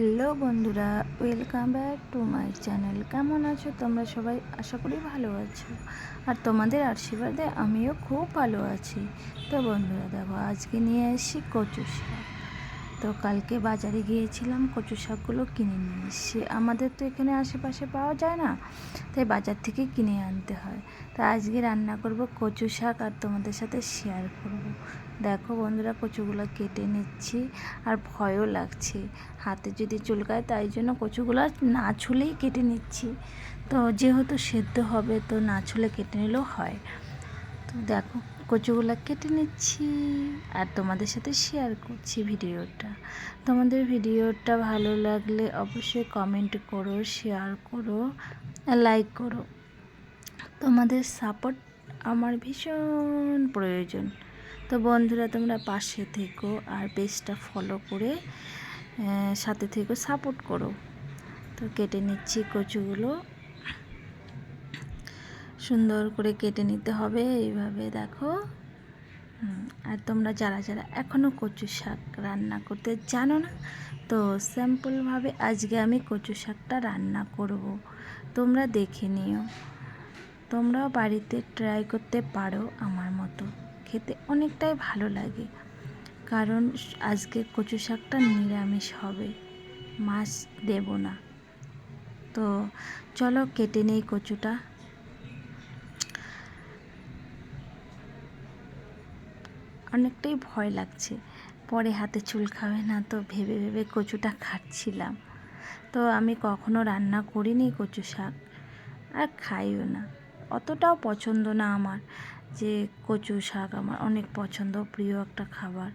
Hello বন্ধুরা, welcome back to my channel. কেমন আছো তোমরা সবাই? আশা করি ভালো আছো। আর তোমাদের আশীর্বাদে আমিও খুব ভালো আছি। তো বন্ধুরা, দেখো, আজকে নিয়ে এসেছি কচু শাক। তো কালকে বাজারে গিয়েছিলাম, কচু শাকগুলো কিনে নিয়ে এসেছি। আমাদের তো এখানে আশেপাশে পাওয়া যায় না, তাই বাজার থেকে কিনে আনতে হয়। তা আজকে রান্না করব কচু শাক আর তোমাদের সাথে শেয়ার করব। দেখো বন্ধুরা, কচুগুলো কেটে নিচ্ছি আর ভয়ও লাগছে। হাতে যদি চুলকায়, তাই জন্য কচুগুলো না ছুলেই কেটে নিচ্ছি। তো যেহেতু সেদ্ধ হবে, তো না ছুলে কেটে নিলেও হয়। তো দেখো কচুগুলো কেটে নিচ্ছি আর তোমাদের সাথে শেয়ার করছি ভিডিওটা। তোমাদের ভিডিওটা ভালো লাগলে অবশ্যই কমেন্ট করো শেয়ার করো লাইক করো। তোমাদের সাপোর্ট আমার ভীষণ প্রয়োজন। তো বন্ধুরা, তোমরা পাশে থেকো আর পেজটা ফলো করে সাথে থেকো সাপোর্ট করো। তো কেটে নিচ্ছি কচুগুলো। সুন্দর করে কেটে নিতে হবে, এইভাবে দেখো। আর তোমরা যারা যারা এখনও কচু শাক রান্না করতে জানো না, তো সিম্পলভাবে আজকে আমি কচু শাকটা রান্না করব। তোমরা দেখে নিও। তোমরাও বাড়িতে ট্রাই করতে পারো আমার মতো। খেতে অনেকটাই ভালো লাগে। কারণ আজকে কচু শাকটা নিরামিষ হবে। মাছ দেব না। তো চলো কেটে নেই কচুটা। অনেকটাই ভয় লাগছে। পরে হাতে চুল খাবে না তো ভেবে ভেবে কচুটা খাচ্ছিলাম। তো আমি কখনো রান্না করিনি কচু শাক। আর খাইও না। অতটাও পছন্দ না আমার যে কচু শাক আমার অনেক পছন্দ, প্রিয় একটা খাবার।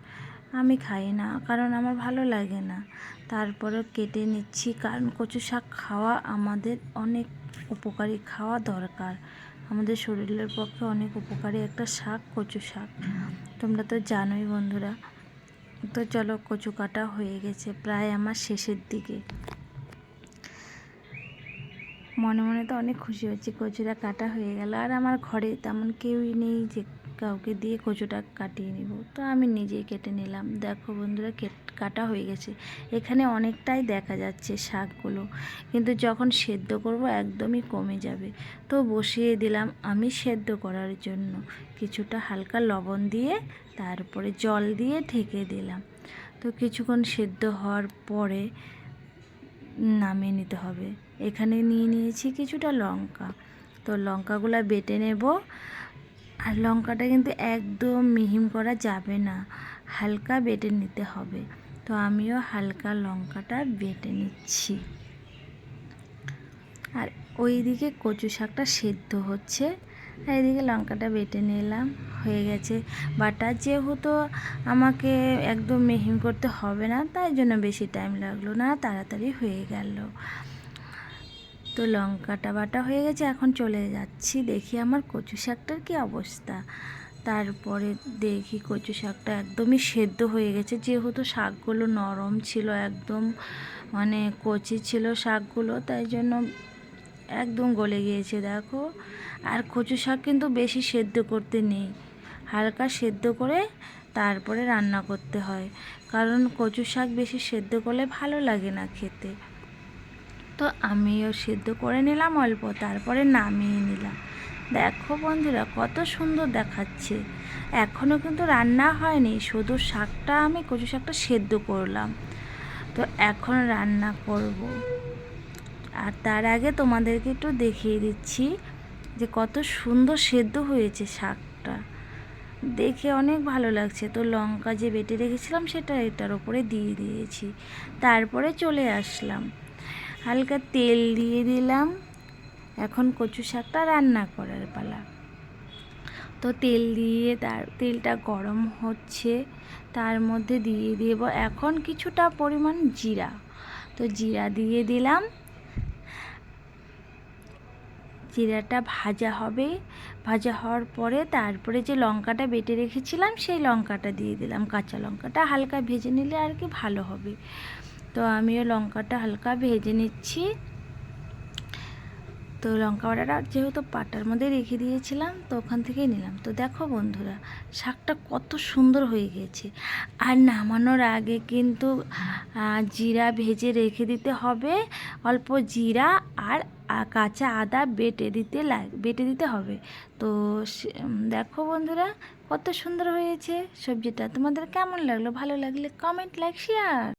আমি খাই না, কারণ আমার ভালো লাগে না। তারপরে কেটে নিচ্ছি, কারণ কচু শাক খাওয়া আমাদের অনেক উপকারী, খাওয়া দরকার। আমাদের শরীরের পক্ষে অনেক উপকারী একটা শাক, কচু শাক। তোমরা তো জানোই বন্ধুরা। তো চলো কচু কাটা হয়ে গেছে প্রায় আমার শেষের দিকে। মনে মনে তো অনেক খুশি হচ্ছে কচুরা কাটা হয়ে গেল। আর আমার ঘরে তেমন কেউই নেই যে কাউকে দিয়ে কচুটা কাটিয়ে নিব। তো আমি নিজেই কেটে নিলাম। দেখো বন্ধুরা কেট- হয়ে গেছে। এখানে অনেকটাই দেখা যাচ্ছে শাকগুলো। কিন্তু যখন সেদ্ধ করব, একদমই কমে যাবে। তো বসিয়ে দিলাম আমি সেদ্ধ করার জন্য। কিছুটা হালকা লবণ দিয়ে তারপরে জল দিয়ে ঢেকে দিলাম। তো কিছুক্ষণ সেদ্ধ হওয়ার পরে নামিয়ে নিতে হবে। এখানে নিয়ে নিয়েছি কিছুটা লঙ্কা। তো লঙ্কাগুলো বেটে নেব। আর লঙ্কাটা কিন্তু একদম মিহিম করা যাবে না। হালকা বেটে নিতে হবে। তো আমিও হালকা লঙ্কাটা বেটে নিচ্ছি। আর ওই দিকে কচু শাকটা সেদ্ধ হচ্ছে। আর এদিকে লঙ্কাটা বেটে নিলাম, হয়ে গেছে। বাটা যেহেতু আমাকে একদম মিহিম করতে হবে না, তাই জন্য বেশি টাইম লাগল না, তাড়াতাড়ি হয়ে গেল। তো লঙ্কাটা বাটা হয়ে গেছে, এখন চলে যাচ্ছি, দেখি আমার কচু শাকটার কী অবস্থা। তারপরে দেখি কচু শাকটা একদমই সেদ্ধ হয়ে গেছে, যেহেতু শাকগুলো নরম ছিল, একদম মানে কচি ছিল শাকগুলো, তাই জন্য একদম গলে গিয়েছে, দেখো। আর কচু শাক কিন্তু বেশি সেদ্ধ করতে নেই, হালকা সেদ্ধ করে তারপরে রান্না করতে হয়, কারণ কচু শাক বেশি সেদ্ধ করলে ভালো লাগে না খেতে। তো আমিও সেদ্ধ করে নিলাম অল্প, তারপরে নামিয়ে নিলাম। দেখো বন্ধুরা, কত সুন্দর দেখাচ্ছে। এখনও কিন্তু রান্না হয়নি, শুধু শাকটা আমি কচু শাকটা সেদ্ধ করলাম। তো এখন রান্না করব। আর তার আগে তোমাদেরকে একটু দেখিয়ে দিচ্ছি যে কত সুন্দর সেদ্ধ হয়েছে শাকটা। দেখে অনেক ভালো লাগছে। তো লঙ্কা যে বেটে রেখেছিলাম সেটা এটার ওপরে দিয়ে দিয়েছি। তারপরে চলে আসলাম। হালকা তেল দিয়ে দিলাম। এখন কচু শাকটা রান্না করার পালা। তো তেল দিয়ে তার, তেলটা গরম হচ্ছে। তার মধ্যে দিয়ে দেব এখন কিছুটা পরিমাণ জিরা। তো জিরা দিয়ে দিলাম। জিরাটা ভাজা হবে। ভাজা হওয়ার পরে তারপরে যে লঙ্কাটা বেটে রেখেছিলাম, সেই লঙ্কাটা দিয়ে দিলাম। কাঁচা লঙ্কাটা হালকা ভেজে নিলে আর কি ভালো হবে। তো আমিও লঙ্কাটা হালকা ভেজে নিচ্ছি। তো লঙ্কা বাটাটা যেহেতু পাটার মধ্যে রেখে দিয়েছিলাম, তো ওখান থেকেই নিলাম। তো দেখো বন্ধুরা, শাকটা কত সুন্দর হয়ে গেছে। আর নামানোর আগে কিন্তু জিরা ভেজে রেখে দিতে হবে। অল্প জিরা আর কাঁচা আদা বেটে দিতে লাগ বেটে দিতে হবে। তো দেখো বন্ধুরা, কত সুন্দর হয়েছে সবজিটা। তোমাদের কেমন লাগল? ভালো লাগলে কমেন্ট লাইক শেয়ার